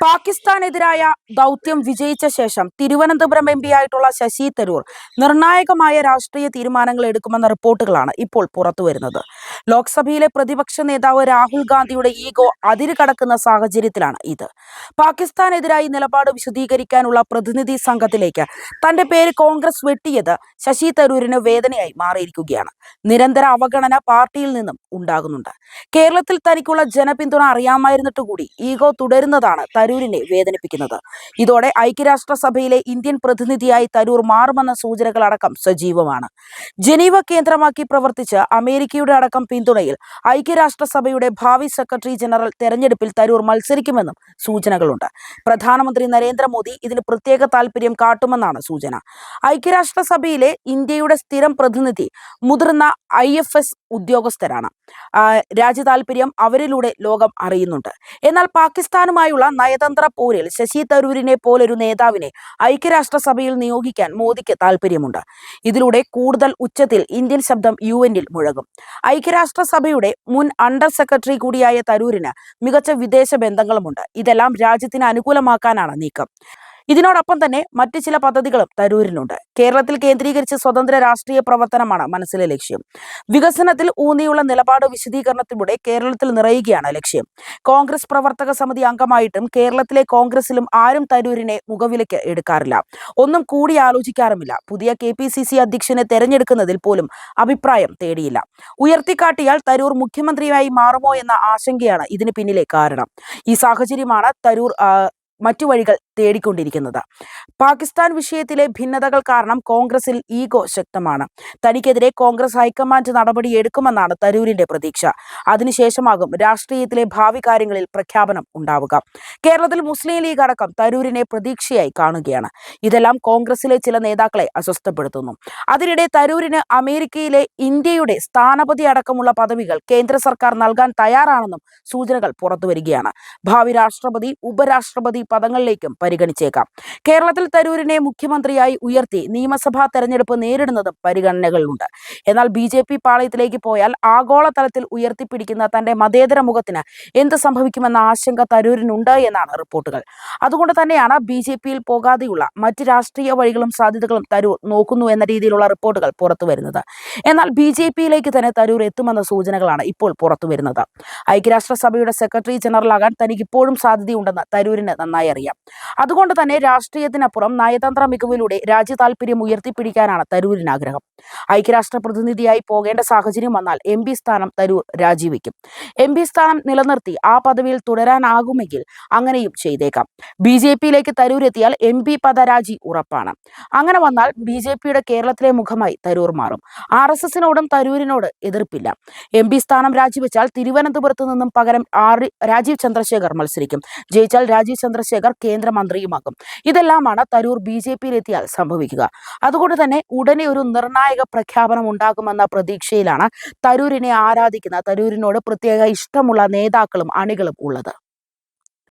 പാകിസ്ഥാനെതിരായ ദൗത്യം വിജയിച്ച ശേഷം തിരുവനന്തപുരം എം ആയിട്ടുള്ള ശശി തരൂർ നിർണായകമായ രാഷ്ട്രീയ തീരുമാനങ്ങൾ എടുക്കുമെന്ന റിപ്പോർട്ടുകളാണ് ഇപ്പോൾ പുറത്തു വരുന്നത് ലോക്സഭയിലെ പ്രതിപക്ഷ നേതാവ് രാഹുൽ ഗാന്ധിയുടെ ഈഗോ അതിര് കടക്കുന്ന സാഹചര്യത്തിലാണ് ഇത്. പാകിസ്ഥാനെതിരായി നിലപാട് വിശദീകരിക്കാനുള്ള പ്രതിനിധി സംഘത്തിലേക്ക് തന്റെ പേര് കോൺഗ്രസ് വെട്ടിയത് ശശി തരൂരിന് വേദനയായി മാറിയിരിക്കുകയാണ്. നിരന്തര അവഗണന പാർട്ടിയിൽ നിന്നും ഉണ്ടാകുന്നുണ്ട്. കേരളത്തിൽ തനിക്കുള്ള ജനപിന്തുണ അറിയാമായിരുന്നിട്ട് കൂടി ഈഗോ തുടരുന്നതാണ് തരൂരിനെ വേദനിപ്പിക്കുന്നത്. ഇതോടെ ഐക്യരാഷ്ട്രസഭയിലെ ഇന്ത്യൻ പ്രതിനിധിയായി തരൂർ മാറുമെന്ന സൂചനകളടക്കം സജീവമാണ്. ജനീവ കേന്ദ്രമാക്കി പ്രവർത്തിച്ച് അമേരിക്കയുടെ അടക്കം പിന്തുണയിൽ ഐക്യരാഷ്ട്രസഭയുടെ ഭാവി സെക്രട്ടറി ജനറൽ തെരഞ്ഞെടുപ്പിൽ തരൂർ മത്സരിക്കുമെന്നും സൂചനകളുണ്ട്. പ്രധാനമന്ത്രി നരേന്ദ്രമോദി ഇതിന് പ്രത്യേക താൽപര്യം കാട്ടുമെന്നാണ് സൂചന. ഐക്യരാഷ്ട്രസഭയിലെ ഇന്ത്യയുടെ സ്ഥിരം പ്രതിനിധി മുതിർന്ന ഐ എഫ് എസ് ഉദ്യോഗസ്ഥരാണ്. രാജ്യതാൽപര്യം അവരിലൂടെ ലോകം അറിയുന്നുണ്ട്. എന്നാൽ പാകിസ്ഥാനുമായുള്ള നയതന്ത്ര പോരിൽ ശശി തരൂരിനെ പോലൊരു നേതാവിനെ ഐക്യരാഷ്ട്രസഭയിൽ നിയോഗിക്കാൻ മോദിക്ക് താൽപര്യമുണ്ട് ഇതിലൂടെ കൂടുതൽ ഉച്ചത്തിൽ ഇന്ത്യൻ ശബ്ദം യു എന്നിൽ മുഴങ്ങും. ഐക്യരാഷ്ട്രസഭയുടെ മുൻ അണ്ടർ സെക്രട്ടറി കൂടിയായ തരൂരിന് മികച്ച വിദേശ ബന്ധങ്ങളുമുണ്ട്. ഇതെല്ലാം രാജ്യത്തിന് അനുകൂലമാക്കാനാണ് നീക്കം. ഇതിനോടൊപ്പം തന്നെ മറ്റ് ചില പദ്ധതികളും തരൂരിനുണ്ട് കേരളത്തിൽ കേന്ദ്രീകരിച്ച് സ്വതന്ത്ര രാഷ്ട്രീയ പ്രവർത്തനമാണ് മനസ്സിലെ ലക്ഷ്യം. വികസനത്തിൽ ഊന്നിയുള്ള നിലപാട് വിശദീകരണത്തിലൂടെ കേരളത്തിൽ നിറയുകയാണ് ലക്ഷ്യം. കോൺഗ്രസ് പ്രവർത്തക സമിതി അംഗമായിട്ടും കേരളത്തിലെ കോൺഗ്രസിലും ആരും തരൂരിനെ മുഖവിലയ്ക്ക് എടുക്കാറില്ല. ഒന്നും കൂടി ആലോചിക്കാറുമില്ല. പുതിയ കെ പി സി സി അധ്യക്ഷനെ തെരഞ്ഞെടുക്കുന്നതിൽ പോലും അഭിപ്രായം തേടിയില്ല. ഉയർത്തിക്കാട്ടിയാൽ തരൂർ മുഖ്യമന്ത്രിയായി മാറുമോ എന്ന ആശങ്കയാണ് ഇതിന് പിന്നിലെ കാരണം. ഈ സാഹചര്യമാണ് തരൂർ മറ്റു വഴികൾ തേടിക്കൊണ്ടിരിക്കുന്നത്. പാകിസ്ഥാൻ വിഷയത്തിലെ ഭിന്നതകൾ കാരണം കോൺഗ്രസിൽ ഈഗോ ശക്തമാണ്. തനിക്കെതിരെ കോൺഗ്രസ് ഹൈക്കമാൻഡ് നടപടി എടുക്കുമെന്നാണ് തരൂരിന്റെ പ്രതീക്ഷ. അതിനുശേഷമാകും രാഷ്ട്രീയത്തിലെ ഭാവി കാര്യങ്ങളിൽ പ്രഖ്യാപനം ഉണ്ടാവുക. കേരളത്തിൽ മുസ്ലിം ലീഗ് അടക്കം തരൂരിനെ പ്രതീക്ഷയായി കാണുകയാണ്. ഇതെല്ലാം കോൺഗ്രസിലെ ചില നേതാക്കളെ അസ്വസ്ഥപ്പെടുത്തുന്നു. അതിനിടെ തരൂരിന് അമേരിക്കയിലെ ഇന്ത്യയുടെ സ്ഥാനപതി അടക്കമുള്ള പദവികൾ കേന്ദ്ര സർക്കാർ നൽകാൻ തയ്യാറാണെന്നും സൂചനകൾ പുറത്തുവരികയാണ്. ഭാവി രാഷ്ട്രപതി ഉപരാഷ്ട്രപതി പദങ്ങളിലേക്കും പരിഗണിച്ചേക്കാം. കേരളത്തിൽ തരൂരിനെ മുഖ്യമന്ത്രിയായി ഉയർത്തി നിയമസഭാ തെരഞ്ഞെടുപ്പ് നേരിടുന്നതും പരിഗണനകളിലുണ്ട്. എന്നാൽ ബി ജെ പി പാളയത്തിലേക്ക് പോയാൽ ആഗോളതലത്തിൽ ഉയർത്തിപ്പിടിക്കുന്ന തന്റെ മതേതര മുഖത്തിന് എന്ത് സംഭവിക്കുമെന്ന ആശങ്ക തരൂരിനുണ്ട് എന്നാണ് റിപ്പോർട്ടുകൾ. അതുകൊണ്ട് തന്നെയാണ് ബി ജെ പിയിൽ പോകാതെയുള്ള മറ്റ് രാഷ്ട്രീയ വഴികളും സാധ്യതകളും തരൂർ നോക്കുന്നു എന്ന രീതിയിലുള്ള റിപ്പോർട്ടുകൾ പുറത്തു വരുന്നത്. എന്നാൽ ബി ജെ പിയിലേക്ക് തന്നെ തരൂർ എത്തുമെന്ന സൂചനകളാണ് ഇപ്പോൾ പുറത്തു വരുന്നത്. ഐക്യരാഷ്ട്രസഭയുടെ സെക്രട്ടറി ജനറലാകാൻ തനിക്ക് ഇപ്പോഴും സാധ്യതയുണ്ടെന്ന് തരൂരിന് നന്നായി അറിയാം. അതുകൊണ്ട് തന്നെ രാഷ്ട്രീയത്തിനപ്പുറം നയതന്ത്ര മികവിലൂടെ രാജ്യ താല്പര്യം ഉയർത്തിപ്പിടിക്കാനാണ് തരൂരിന് ആഗ്രഹം. ഐക്യരാഷ്ട്ര പ്രതിനിധിയായി പോകേണ്ട സാഹചര്യം വന്നാൽ എം പി സ്ഥാനം തരൂർ രാജിവെക്കും. എം പി സ്ഥാനം നിലനിർത്തി ആ പദവിയിൽ തുടരാനാകുമെങ്കിൽ അങ്ങനെയും ചെയ്തേക്കാം. ബി ജെ പിയിലേക്ക് തരൂർ എത്തിയാൽ എം പി പദരാജി ഉറപ്പാണ്. അങ്ങനെ വന്നാൽ ബി ജെ പിയുടെ കേരളത്തിലെ മുഖമായി തരൂർ മാറും. ആർ എസ് എസിനോടും തരൂരിനോട് എതിർപ്പില്ല. എം പി സ്ഥാനം രാജിവെച്ചാൽ തിരുവനന്തപുരത്ത് നിന്നും പകരം ആർ രാജീവ് ചന്ദ്രശേഖർ മത്സരിക്കും. ജയിച്ചാൽ രാജീവ് ചന്ദ്രശേഖർ കേന്ദ്രമന്ത്രിയുമാകും ഇതെല്ലാമാണ് തരൂർ ബി ജെ പിയിലെത്തിയാൽ സംഭവിക്കുക. അതുകൊണ്ട് തന്നെ ഉടനെ ഒരു നിർണായക പ്രഖ്യാപനം ഉണ്ടാകുമെന്ന പ്രതീക്ഷയിലാണ് തരൂരിനെ ആരാധിക്കുന്ന തരൂരിനോട് പ്രത്യേക ഇഷ്ടമുള്ള നേതാക്കളും അണികളും ഉള്ളത്.